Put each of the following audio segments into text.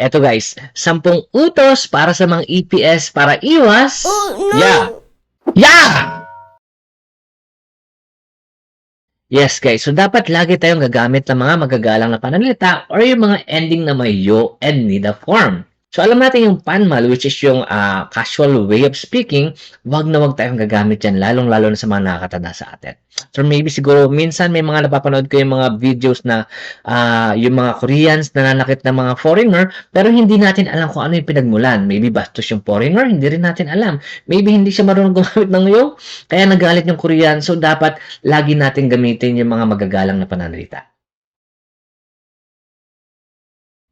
Eto guys, sampung utos para sa mga EPS para iwas... Oh, no! Yeah! Yeah! Yes guys, so dapat lagi tayong gagamit ng mga magagalang na pananalita or yung mga ending na may yo and nida form. So alam natin yung panmal which is yung ah, casual way of speaking, wag na wag tayong gagamit yan lalong-lalo na sa mga nakakatanda sa atin. So maybe siguro minsan may mga napapanood ko yung mga videos na ah, yung mga Koreans na nanakit ng mga foreigner pero hindi natin alam kung ano yung pinagmulan. Maybe bastos yung foreigner, hindi rin natin alam. Maybe hindi siya marunong gumamit ng yo, kaya nagalit yung Korean. So dapat lagi natin gamitin yung mga magagalang na pananalita.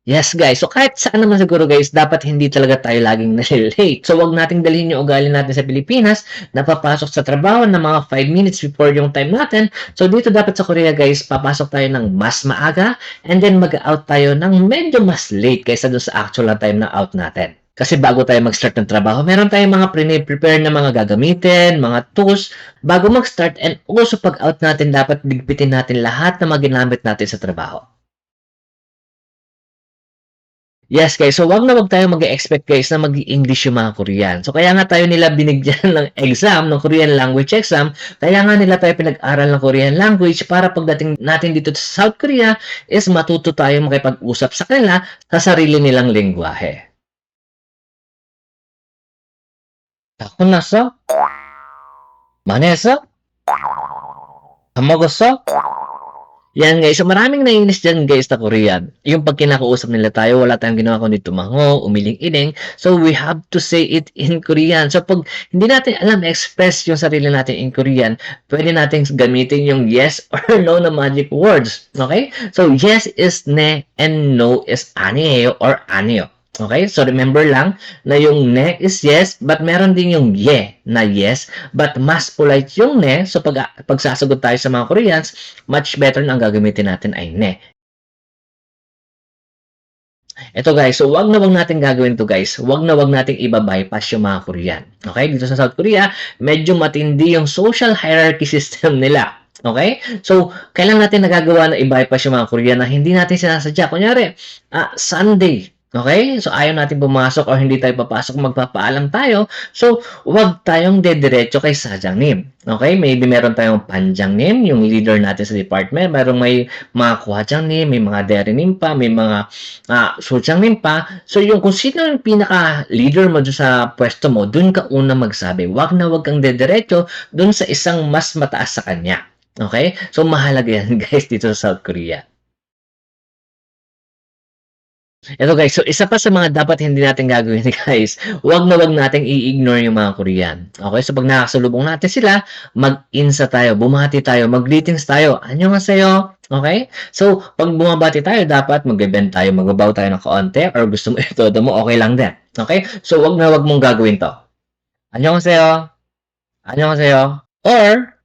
Yes, guys. So, kahit saan naman siguro, guys, dapat hindi talaga tayo laging nalilate. So, wag nating dalhin yung ugali natin sa Pilipinas na papasok sa trabaho ng mga 5 minutes before yung time natin. So, dito dapat sa Korea, guys, papasok tayo ng mas maaga and then mag-out tayo ng medyo mas late kaysa doon sa actual na time na out natin. Kasi bago tayo mag-start ng trabaho, meron tayong mga pre-prepare na mga gagamitin, mga tools, bago mag-start and also pag-out natin, dapat bigpitin natin lahat na mga ginamit natin sa trabaho. Yes guys, so wag na wag tayo mag-expect guys na mag-English yung mga Korean. So kaya nga tayo nila binigyan ng exam, ng Korean language exam, kaya nga nila tayo pinag-aral ng Korean language para pagdating natin dito sa South Korea is matuto tayo makipag-usap sa kanila sa sarili nilang lengguwahe. Ako nasa? Manesa? Kamagosa? Yan guys, so maraming naiinis dyan guys na Korean. Yung pag kinakausap nila tayo, wala tayong ginawa kundi tumango, umiling-iling. So we have to say it in Korean. So pag hindi natin alam express yung sarili natin in Korean, pwede natin gamitin yung yes or no na magic words. Okay? So yes is ne and no is ane or aneo. Okay? So remember lang na yung ne is yes, but meron din yung ye na yes, but mas polite yung ne. So pag pagsasagot tayo sa mga Koreans, much better na ang gagamitin natin ay ne. Ito guys, so wag na wag natin gagawin to guys. Wag na wag nating iba-bypass yung mga Korean. Okay? Dito sa South Korea, medyo matindi yung social hierarchy system nila. Okay? So, kailan natin nagagawa na i-bypass yung mga Korean na hindi natin sinasadya? Kunyari, ah, Sunday, Okay? So, ayaw natin pumasok or hindi tayo papasok, magpapaalam tayo. So, huwag tayong dediretso kay Sajangnim. Okay? Maybe meron tayong Panjangnim, yung leader natin sa department. Merong may mga Kuhajangnim, may mga Derinim pa, may mga uh, Sujangnim pa. So, yung kung sino yung pinaka-leader mo sa pwesto mo, dun ka una magsabi. Huwag na huwag kang dediretso dun sa isang mas mataas sa kanya. Okay? So, mahalaga yan, guys, dito sa South Korea. Ito guys, so isa pa sa mga dapat hindi natin gagawin guys, wag na wag nating i-ignore yung mga Korean. Okay, so pag nakasalubong natin sila, mag-insa tayo, bumati tayo, mag-greetings tayo. Anyo nga sa'yo? Okay? So, pag bumabati tayo, dapat mag-bend tayo, magbabaw tayo ng kaunti, or gusto mo ito, mo, okay lang din. Okay? So, wag na wag mong gagawin to. Anyo nga sa'yo? Anyo nga sa'yo? Or,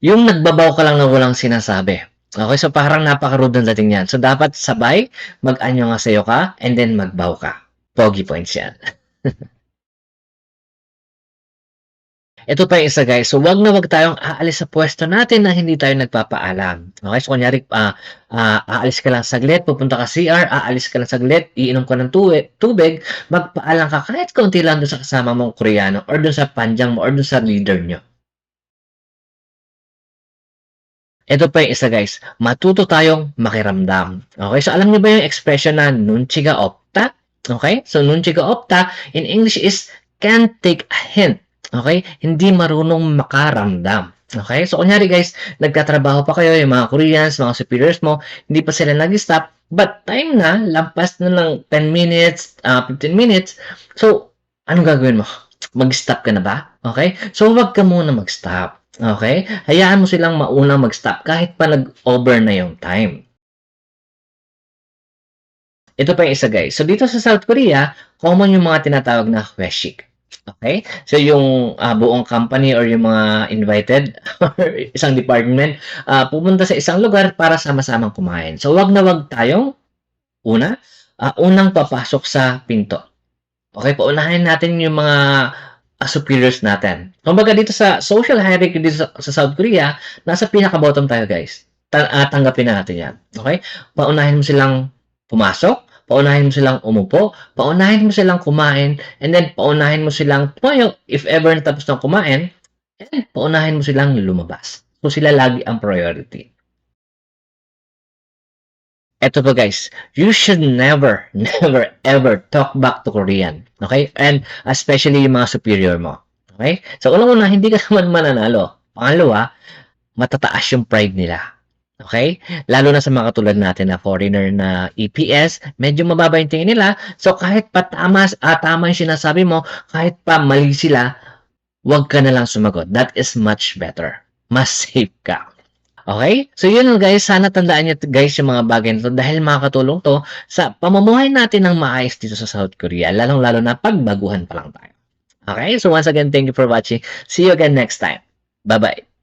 yung nagbabaw ka lang na walang sinasabi. Okay, so parang napaka-rude ng dating yan. So, dapat sabay, mag-anyo nga sa'yo ka, and then magbaw ka. Pogi points yan. Ito pa yung isa guys. So, wag na wag tayong aalis sa pwesto natin na hindi tayo nagpapaalam. Okay, so kunyari, uh, uh, aalis ka lang saglit, pupunta ka CR, aalis ka lang saglit, iinom ka ng tubig, magpaalam ka kahit konti lang doon sa kasama mong Koreano or doon sa panjang mo or doon sa leader nyo. Ito pa yung isa guys, matuto tayong makiramdam. Okay, so alam niyo ba yung expression na nunchiga opta? Okay, so nunchiga opta in English is can't take a hint. Okay, hindi marunong makaramdam. Okay, so kunyari guys, nagtatrabaho pa kayo, yung mga Koreans, mga superiors mo, hindi pa sila nag-stop, but time na, lampas na ng 10 minutes, uh, 15 minutes, so, anong gagawin mo? Mag-stop ka na ba? Okay, so wag ka muna mag-stop. Okay? Hayaan mo silang maunang mag-stop kahit pa nag-over na yung time. Ito pa yung isa guys. So dito sa South Korea, common yung mga tinatawag na hweshik. Okay? So yung uh, buong company or yung mga invited or isang department uh, pupunta sa isang lugar para sama-samang kumain. So wag na wag tayong una, uh, unang papasok sa pinto. Okay, paunahin natin yung mga superiors natin. Kumbaga dito sa social hierarchy dito sa, sa South Korea, nasa pinaka-bottom tayo guys. ta- ah, tanggapin na natin yan. Okay? Paunahin mo silang pumasok, paunahin mo silang umupo, paunahin mo silang kumain, and then paunahin mo silang tumayo if ever natapos na kumain, and paunahin mo silang lumabas. So sila lagi ang priority. Eto to guys, you should never, never, ever talk back to Korean. Okay? And especially yung mga superior mo. Okay? So, unang-una, hindi ka naman mananalo. Pangalawa, matataas yung pride nila. Okay? Lalo na sa mga katulad natin na foreigner na EPS, medyo mababa yung tingin nila. So, kahit pa tama, ah, tama yung sinasabi mo, kahit pa mali sila, huwag ka na lang sumagot. That is much better. Mas safe ka. Okay? So, yun guys. Sana tandaan nyo guys yung mga bagay na to dahil makakatulong to sa pamumuhay natin ng maayos dito sa South Korea. Lalong-lalo na pag baguhan pa lang tayo. Okay? So, once again, thank you for watching. See you again next time. Bye-bye.